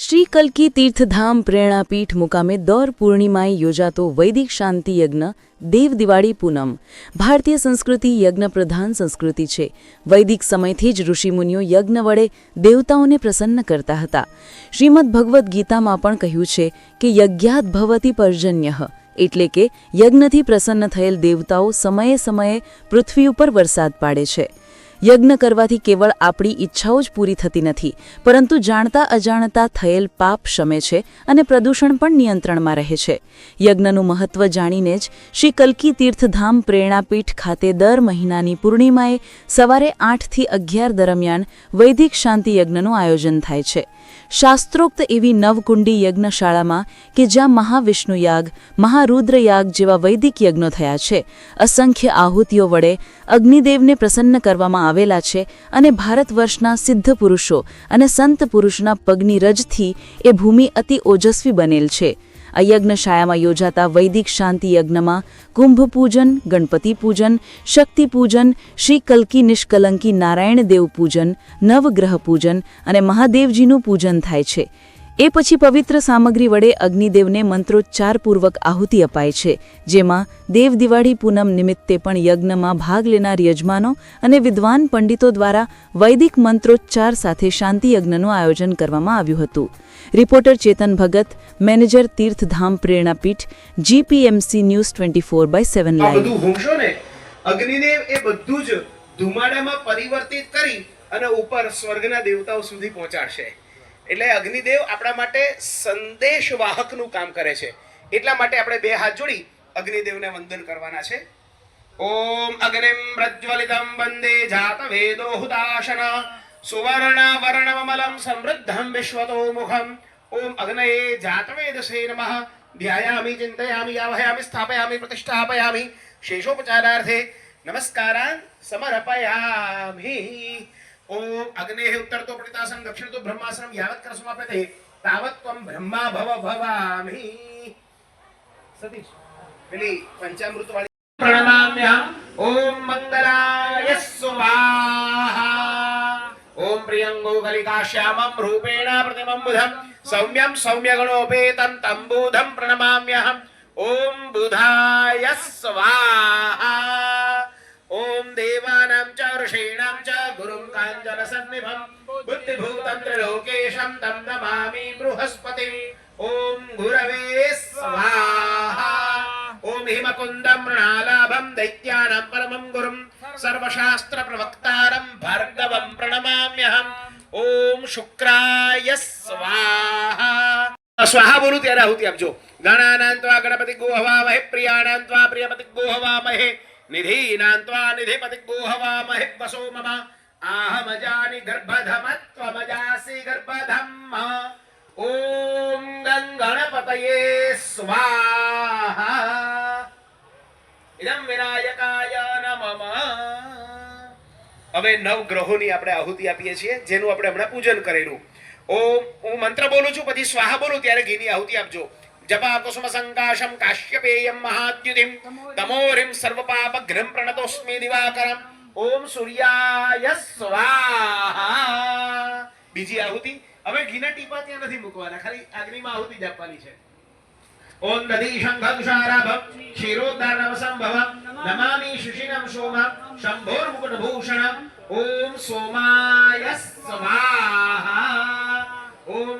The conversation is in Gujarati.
શ્રી કલ્કી તીર્થધામ પ્રેરણાપીઠ મુકામે દર પૂર્ણિમાએ યોજાતો વૈદિક શાંતિ યજ્ઞ, દેવ દિવાળી પૂનમ. ભારતીય સંસ્કૃતિ યજ્ઞ પ્રધાન સંસ્કૃતિ છે. વૈદિક સમયથી જ ઋષિમુનિઓ યજ્ઞ વડે દેવતાઓને પ્રસન્ન કરતા હતા. શ્રીમદ ભગવદ્ ગીતામાં પણ કહ્યું છે કે યજ્ઞાત ભવતી પર્જન્ય, એટલે કે યજ્ઞથી પ્રસન્ન થયેલ દેવતાઓ સમયે સમયે પૃથ્વી ઉપર વરસાદ પાડે છે. યજ્ઞ કરવાથી કેવળ આપણી ઈચ્છાઓ જ પૂરી થતી નથી, પરંતુ જાણતા અજાણતા થયેલ પાપ શમે છે અને પ્રદૂષણ પણ નિયંત્રણમાં રહે છે. યજ્ઞનું મહત્વ જાણીને જ શ્રી કલ્કી તીર્થધામ પ્રેરણાપીઠ ખાતે દર મહિનાની પૂર્ણિમાએ સવારે આઠથી અગિયાર દરમિયાન વૈદિક શાંતિ યજ્ઞનું આયોજન થાય છે. શાસ્ત્રોક્ત એવી નવકુંડી યજ્ઞશાળામાં કે જ્યાં મહાવિષ્ણુ યાગ, મહારુદ્ર યાગ જેવા વૈદિક યજ્ઞો થયા છે, અસંખ્ય આહુતિઓ વડે અગ્નિદેવને પ્રસન્ન કરવામાં આવેલા છે અને ભારત વર્ષના સિદ્ધ પુરુષો અને સંત પુરુષના પગની રજથી એ ભૂમિ અતિ ઓજસ્વી બનેલ છે. આ યજ્ઞશાળામાં યોજાતા વૈદિક શાંતિ યજ્ઞમાં કુંભ પૂજન, ગણપતિ પૂજન, શક્તિ પૂજન, શ્રી કલ્કી નિષ્કલંકી નારાયણ દેવ પૂજન, નવગ્રહ પૂજન અને મહાદેવજીનું પૂજન થાય છે. એ પછી પવિત્ર સામગ્રી વડે અગ્નિદેવને મંત્રોચ્ચારપૂર્વક આહુતિ અપાય છે જેમાં દેવ દિવાળી પૂનમ નિમિત્તે પણ યજ્ઞમાં ભાગ લેનાર યજમાનો અને વિદ્વાન પંડિતો દ્વારા વૈદિક મંત્રોચ્ચાર સાથે શાંતિ યજ્ઞનું આયોજન કરવામાં આવ્યું હતું. Reporter Chetan Bhagat manager Tirthdham Preranapeeth GPMC news twenty four by seven live. Agnidev એ બધું જ ધુમાડામાં પરિવર્તિત કરી અને ઉપર સ્વર્ગના દેવતાઓ સુધી પહોંચાડશે. એટલે અગ્નિદેવ આપણા માટે સંદેશવાહકનું કામ કરે છે. એટલા માટે આપણે બે હાથ જોડી અગ્નિદેવને વંદન કરવાના છે. ઓમ અગ્નિમ પ્રજ્વલિતમ વંદે જાત વેદો હુદાશન સુવર્ણ વર્ણમલમ સમૃદ્ધમ વિશ્વતો મુખમ. ઓમ અગ્નયે જાતવેદસે નમઃ. ધ્યાયામિ ચિંતયામિ આવાહયામિ સ્થાપયામિ પ્રતિષ્ઠાપયામિ શેષોપચારાર્થે નમસ્કારાન સમર્પયામિ ఓం అగ్నే ఉత్తరతో ప్రతితాసనం దక్షిణతో బ్రహ్మాసనం యావత్ కర సమాప్యతే. తావత్ త్వం బ్రహ్మా భవ భవామి. సతీష్ వెళ్ళి పంచామృత వాడి ప్రణమామ్యహం ఓం మంగళాయ స్వాహ. ఓం ప్రియం గోకలికాశ్యామం రూపేణ ప్రతిమం బుధం సౌమ్యం సౌమ్యగణోపేతం తంబూధం ప్రణమామ్యహం. ఓం బుధాయ స్వాహ. ఓం దేవానాం చ ఋషీణాం చ સન્નિભમ બુદ્ધિભૂતં ત્રિલોકેશં તમ નમામિ બૃહસ્પતિ ઓમ ગુરવે સ્વાહા ઓમ હિમકુંદમ મૃણાલાભમ દૈત્યાનાં પરમં ગુરું સર્વશાસ્ત્ર પ્રવક્તારં ભાર્ગવં પ્રણમામ્યહમ ઓમ શુક્રાય સ્વાહા સ્વાહા બોલું ત્યારે આહુતિ આપજો ગણાનાંત્વા ગણપતિ ગોહવામહે પ્રિયાણાં ત્વા પ્રિયપતિ ગોહવામહે નિધીનાં ત્વા નિધિપતિ ગોહવામહે વસો મમ ગર્ભધમત્વમજાસી ગર્ભધમ્મ ઓમ ગં ગણપતયે સ્વાહા ઇદમ વિનાયકાય નમઃ હવે નવ ગ્રહોની આપણે આહુતિ આપીએ છીએ, જેનું આપણે હમણાં પૂજન કરેલું. ઓમ, હું મંત્ર બોલું છું, પછી સ્વાહા બોલું, ત્યારે ઘીની આહુતિ આપજો. જપા કુસુમ સંકાશમ કાશ્યપેયમ મહાદ્યુતિમ. તમોરિમ સર્વપાપઘ્રમ પ્રણતોસ્મિ દિવાકરમ. ઓમ સૂર્યાય સ્વાહા. બીજી આહુતિ. હવે ઘીના ટીપા ત્યાં નથી મૂકવાના. ખાલી અગ્નિમાં આહુતિ જ આપવાની છે. ઓમ નદી શંખતુષારાભમ ક્ષીરોદ્ધારણમ સંભવમ. નમામિ શુશિનમ સોમ શંભોર મુકુટભૂષણમ ઓમ સોમાય સ્વાહા. ઓમ